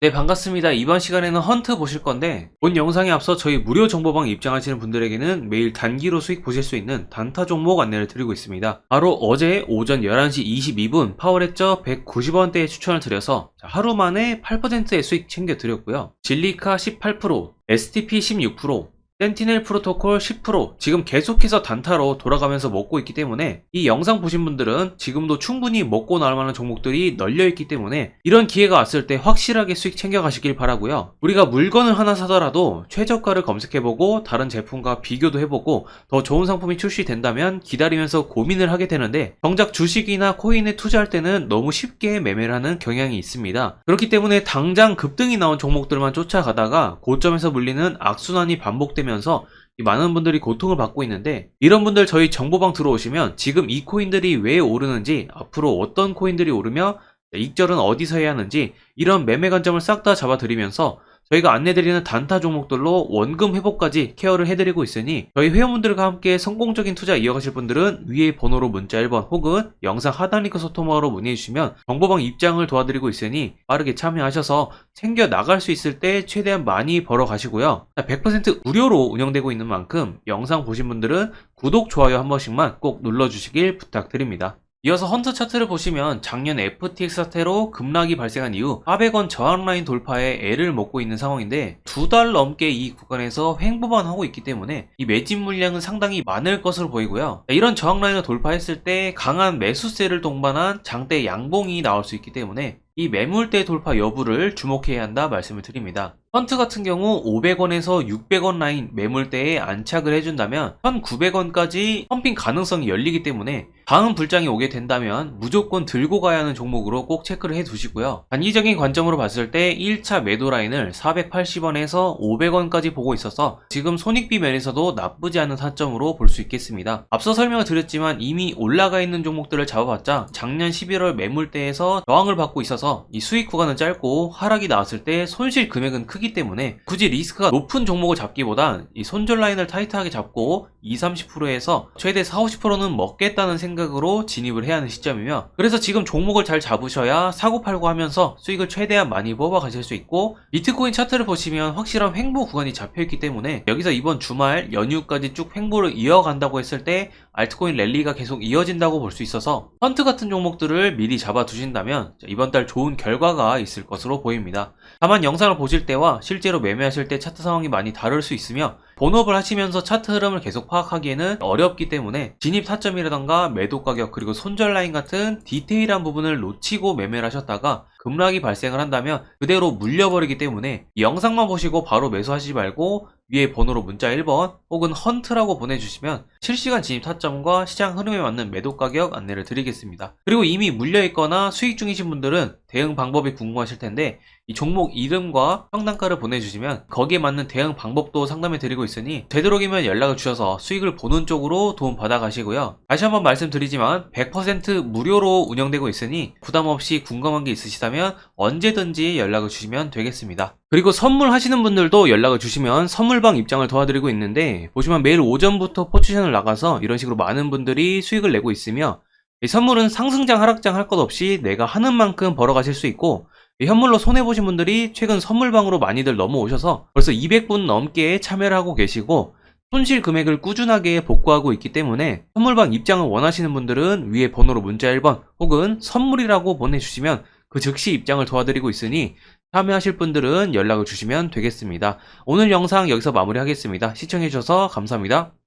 네 반갑습니다. 이번 시간에는 헌트 보실 건데 본 영상에 앞서 저희 무료 정보방 입장하시는 분들에게는 매일 단기로 수익 보실 수 있는 단타 종목 안내를 드리고 있습니다. 바로 어제 오전 11시 22분 파워레저 190원대에 추천을 드려서 하루 만에 8%의 수익 챙겨 드렸고요. 진리카 18%, STP 16%, 센티넬 프로토콜 10% 지금 계속해서 단타로 돌아가면서 먹고 있기 때문에 이 영상 보신 분들은 지금도 충분히 먹고 나올 만한 종목들이 널려 있기 때문에 이런 기회가 왔을 때 확실하게 수익 챙겨 가시길 바라고요. 우리가 물건을 하나 사더라도 최저가를 검색해보고 다른 제품과 비교도 해보고 더 좋은 상품이 출시된다면 기다리면서 고민을 하게 되는데 정작 주식이나 코인에 투자할 때는 너무 쉽게 매매를 하는 경향이 있습니다. 그렇기 때문에 당장 급등이 나온 종목들만 쫓아가다가 고점에서 물리는 악순환이 반복되면 서이 많은 분들이 고통을 받고 있는데 이런 분들 저희 정보방 들어오시면 지금 이 코인들이 왜 오르는지 앞으로 어떤 코인들이 오르며 익절은 어디서 해야 하는지 이런 매매 관점을 싹 다 잡아드리면서 저희가 안내드리는 단타 종목들로 원금 회복까지 케어를 해드리고 있으니 저희 회원분들과 함께 성공적인 투자 이어가실 분들은 위에 번호로 문자 1번 혹은 영상 하단 링크 소통방으로 문의해주시면 정보방 입장을 도와드리고 있으니 빠르게 참여하셔서 챙겨 나갈 수 있을 때 최대한 많이 벌어 가시고요. 100% 무료로 운영되고 있는 만큼 영상 보신 분들은 구독, 좋아요 한 번씩만 꼭 눌러주시길 부탁드립니다. 이어서 헌터 차트를 보시면 작년 FTX 사태로 급락이 발생한 이후 400원 저항 라인 돌파에 애를 먹고 있는 상황인데 두 달 넘게 이 구간에서 횡보만 하고 있기 때문에 이 매집 물량은 상당히 많을 것으로 보이고요. 이런 저항 라인을 돌파했을 때 강한 매수세를 동반한 장대 양봉이 나올 수 있기 때문에 이 매물대 돌파 여부를 주목해야 한다 말씀을 드립니다. 펀트 같은 경우 500원에서 600원 라인 매물대에 안착을 해준다면 1900원까지 펌핑 가능성이 열리기 때문에 다음 불장이 오게 된다면 무조건 들고 가야 하는 종목으로 꼭 체크를 해 두시고요. 단기적인 관점으로 봤을 때 1차 매도 라인을 480원에서 500원까지 보고 있어서 지금 손익비 면에서도 나쁘지 않은 타점으로 볼 수 있겠습니다. 앞서 설명을 드렸지만 이미 올라가 있는 종목들을 잡아봤자 작년 11월 매물대에서 저항을 받고 있어서 이 수익 구간은 짧고 하락이 나왔을 때 손실 금액은 크기 때문에 굳이 리스크가 높은 종목을 잡기보단 이 손절 라인을 타이트하게 잡고 20, 30%에서 최대 4, 50%는 먹겠다는 생각으로 진입을 해야 하는 시점이며 그래서 지금 종목을 잘 잡으셔야 사고 팔고 하면서 수익을 최대한 많이 뽑아 가실 수 있고 비트코인 차트를 보시면 확실한 횡보 구간이 잡혀 있기 때문에 여기서 이번 주말 연휴까지 쭉 횡보를 이어간다고 했을 때 알트코인 랠리가 계속 이어진다고 볼 수 있어서 펀트 같은 종목들을 미리 잡아 두신다면 이번 달 좋은 결과가 있을 것으로 보입니다. 다만 영상을 보실 때와 실제로 매매하실 때 차트 상황이 많이 다를 수 있으며 본업을 하시면서 차트 흐름을 계속 파악하기에는 어렵기 때문에 진입 타점이라던가 매도 가격 그리고 손절 라인 같은 디테일한 부분을 놓치고 매매를 하셨다가 급락이 발생을 한다면 그대로 물려버리기 때문에 이 영상만 보시고 바로 매수하시지 말고 위에 번호로 문자 1번 혹은 헌트라고 보내주시면 실시간 진입 타점과 시장 흐름에 맞는 매도 가격 안내를 드리겠습니다. 그리고 이미 물려있거나 수익 중이신 분들은 대응 방법이 궁금하실 텐데 이 종목 이름과 평단가를 보내주시면 거기에 맞는 대응 방법도 상담해 드리고 있으니 되도록이면 연락을 주셔서 수익을 보는 쪽으로 도움 받아 가시고요. 다시 한번 말씀드리지만 100% 무료로 운영되고 있으니 부담 없이 궁금한 게 있으시다면 언제든지 연락을 주시면 되겠습니다. 그리고 선물 하시는 분들도 연락을 주시면 선물방 입장을 도와드리고 있는데 보시면 매일 오전부터 포지션을 나가서 이런 식으로 많은 분들이 수익을 내고 있으며 이 선물은 상승장 하락장 할 것 없이 내가 하는 만큼 벌어가실 수 있고 이 현물로 손해보신 분들이 최근 선물방으로 많이들 넘어오셔서 벌써 200분 넘게 참여를 하고 계시고 손실 금액을 꾸준하게 복구하고 있기 때문에 선물방 입장을 원하시는 분들은 위에 번호로 문자 1번 혹은 선물이라고 보내주시면 그 즉시 입장을 도와드리고 있으니 참여하실 분들은 연락을 주시면 되겠습니다. 오늘 영상 여기서 마무리하겠습니다. 시청해주셔서 감사합니다.